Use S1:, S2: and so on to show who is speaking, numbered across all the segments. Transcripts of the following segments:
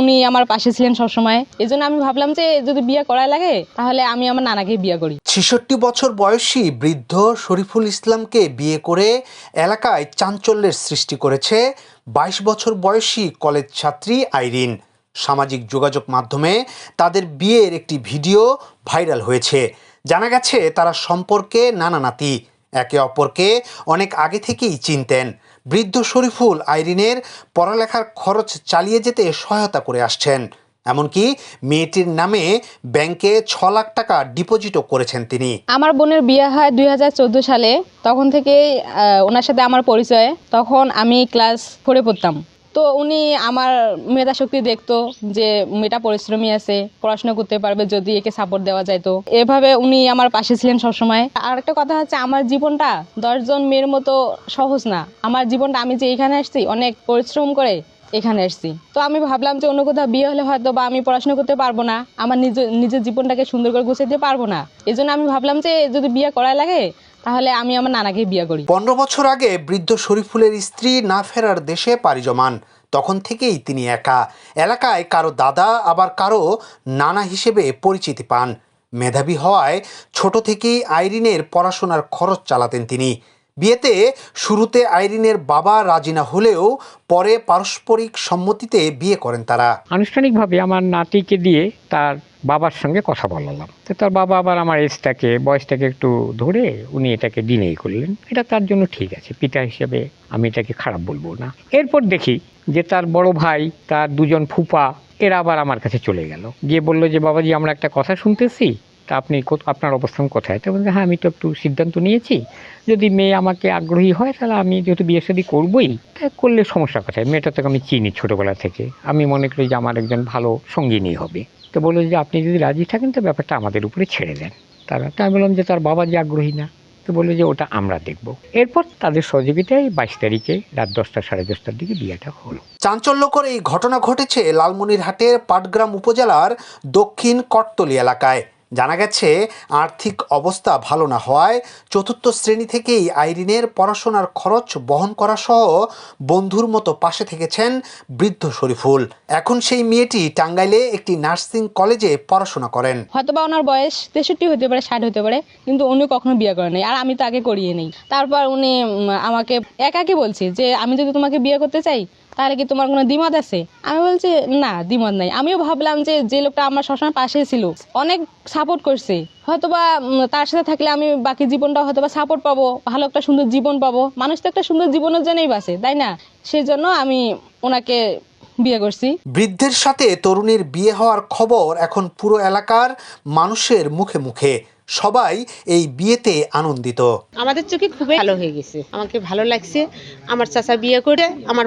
S1: উনি আমার পাশে ছিলেন সবসময়। এই জন্য আমি ভাবলাম যে যদি বিয়ে করাই লাগে, তাহলে আমি আমার নানাকে বিয়ে করি।
S2: ছেষট্টি বছর বয়সী বৃদ্ধ শরীফুল ইসলামকে বিয়ে করে এলাকায় চাঞ্চল্যের সৃষ্টি করেছে বাইশ বছর বয়সী কলেজ ছাত্রী আইরিন। সামাজিক যোগাযোগ মাধ্যমে তাদের বিয়ের একটি ভিডিও ভাইরাল হয়েছে। জানা গেছে, তারা সম্পর্কে নানা নাতি, একে অপরকে অনেক আগে থেকেই চিনতেন। বৃদ্ধ শরীফুল আইরিনের পড়ালেখার খরচ চালিয়ে যেতে সহায়তা করে আসছেন। এমনকি মেয়েটির নামে ব্যাংকে ছ লাখ টাকা ডিপোজিটও করেছেন তিনি।
S1: আমার বোনের বিয়ে হয় দুই হাজার চোদ্দ সালে। তখন থেকে ওনার সাথে আমার পরিচয়। তখন আমি ক্লাস ফোরে পড়তাম। তো উনি আমার মেধা শক্তি দেখতো যে মেয়েটা পরিশ্রমী আছে, পড়াশোনা করতে পারবে যদি একে সাপোর্ট দেওয়া যায় তো। এভাবে উনি আমার পাশে ছিলেন সবসময়। আর একটা কথা হচ্ছে, আমার জীবনটা দশজন মেয়ের মতো সহজ না। আমার জীবনটা আমি যে এখানে আসছি, অনেক পরিশ্রম করে এখানে এসেছি তো আমি ভাবলাম যে অন্য কোথাও বিয়ে হলে হয়তো বা আমি পড়াশোনা করতে পারব না, আমার নিজের নিজের জীবনটাকে সুন্দর করে গুছিয়ে দিতে পারব না। এই আমি ভাবলাম যে যদি বিয়ে করাই লাগে তাহলে আমি আমার নানাকে বিয়ে করি।
S2: পনেরো বছর আগে বৃদ্ধ শরীফুলের স্ত্রী না ফেরার দেশে পাড়ি জমান। তখন থেকেই তিনি একা। এলাকায় কারও দাদা, আবার কারও নানা হিসেবে পরিচিতি পান। মেধাবী হওয়ায় ছোট থেকেই আইরিনের পড়াশোনার খরচ চালাতেন তিনি। বিয়েতে শুরুতে আইরিনের বাবা রাজি না হলেও পরে পারস্পরিক সম্মতিতে বিয়ে করেন তারা।
S3: আনুষ্ঠানিকভাবে আমার নাতিকে দিয়ে তার বাবার সঙ্গে কথা বলালাম। তো তার বাবা আবার আমার এজটাকে বয়সটাকে একটু ধরে উনি এটাকে ডিনেই করলেন। এটা তার জন্য ঠিক আছে, পিতা হিসেবে আমি এটাকে খারাপ বলব না। এরপর দেখি যে তার বড় ভাই, তার দুজন ফুপা, এরা আবার আমার কাছে চলে গেল। গিয়ে বলল যে, বাবাজি, আমরা একটা কথা শুনতেছি তা আপনি আপনার অবস্থান কোথায়? তো বলছে হ্যাঁ আমি তো একটু সিদ্ধান্ত নিয়েছি। যদি মেয়ে আমাকে আগ্রহী হয়, তাহলে আমি যেহেতু বিয়ে শাদী করবোই, তাই করলে সমস্যা কোথায়? মেয়েটা থেকে আমি চিনি ছোটোবেলা থেকে। আমি মনে করি যে আমার একজন ভালো সঙ্গিনী হবে। তো বলল যে, আপনি যদি রাজি থাকেন, তো ব্যাপারটা আমাদের উপরে ছেড়ে দেন। তারা তো আমি বললাম যে, তার বাবা যে আগ্রহী না? তো বলল যে, ওটা আমরা দেখব। এরপর তাদের সহযোগিতায় বাইশ তারিখে রাত দশটা সাড়ে দশটার দিকে বিয়েটা হলো।
S2: চাঞ্চল্যকর এই ঘটনা ঘটেছে লালমনিরহাটের পাটগ্রাম উপজেলার দক্ষিণ কটতলি এলাকায়। জানা গেছে, আর্থিক অবস্থা ভালো না হওয়ায় চতুর্থ শ্রেণি থেকেই আইরিনের পড়াশোনার খরচ বহন করা সহ বন্ধুর মতো পাশে থেকেছেন বৃদ্ধ শরীফুল। এখন সেই মেয়েটি টাঙ্গাইলে একটি নার্সিং কলেজে পড়াশোনা করেন।
S1: হয়তো বা ওনার বয়স তেষট্টি হতে পারে, ষাট হতে পারে, কিন্তু উনি কখনো বিয়ে করেন আর আমি তো আগে করিয়ে নেই। তারপর উনি আমাকে একাকি বলছে যে, আমি যদি তোমাকে বিয়ে করতে চাই তাহলে কি তোমার কোনো দ্বিমত আছে? আমি বলছি না দ্বিমত নাই। আমিও ভাবলাম যে যে লোকটা আমার সবসময় পাশে ছিল অনেক সাপোর্ট করছে। হয়তোবা উম, তার সাথে থাকলে আমি বাকি জীবনটা হয়তোবা সাপোর্ট পাবো ভালো একটা সুন্দর জীবন পাবো। মানুষ তো একটা সুন্দর জীবনের জন্যই বাসে তাই না? সেই জন্য আমি ওনাকে বিয়ে করছি।
S2: বৃদ্ধের সাথে তরুণীর বিয়ে হওয়ার খবর এখন পুরো এলাকার মানুষের মুখে মুখে। সবাই এই বিয়েতে আনন্দিত।
S4: আমাদের চোখে খুবই ভালো হয়ে গেছে। আমাকে ভালো লাগছে। আমার চাচা বিয়ে করে আমার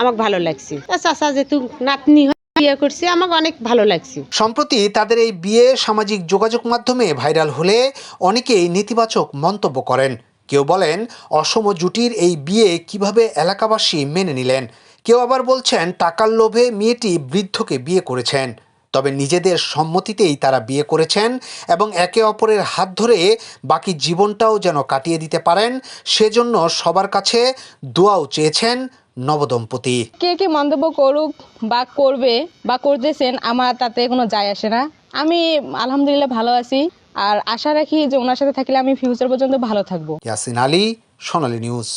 S4: আমাকে ভালো লাগছে। চাচা যেহেতু নাতনি বিয়ে করছে, আমাকে অনেক ভালো লাগছে।
S2: সম্প্রতি তাদের এই বিয়ে সামাজিক যোগাযোগ মাধ্যমে ভাইরাল হলে অনেকেই নেতিবাচক মন্তব্য করেন। কেউ বলেন, অসম জুটির এই বিয়ে কীভাবে এলাকাবাসী মেনে নিলেন? কেউ আবার বলছেন, টাকার লোভে মেয়েটি বৃদ্ধকে বিয়ে করেছেন। তবে নিজেদের সম্মতিতেই তারা বিয়ে করেছেন এবং একে অপরের হাত ধরে বাকি জীবনটাও যেন কাটিয়ে দিতে পারেন, সেজন্য সবার কাছে দোয়াও চেয়েছেন নবদম্পতি।
S1: কে কে মন্তব্য করুক বা করবে বা করতেছেন আমার তাতে কোনো যায় আসে না। আমি আলহামদুলিল্লাহ ভালো আছি আর আশা রাখি যে ওনার সাথে থাকলে আমি ফিউচার পর্যন্ত ভালো থাকব।
S2: ইয়াসিন আলী সোনালী নিউজ।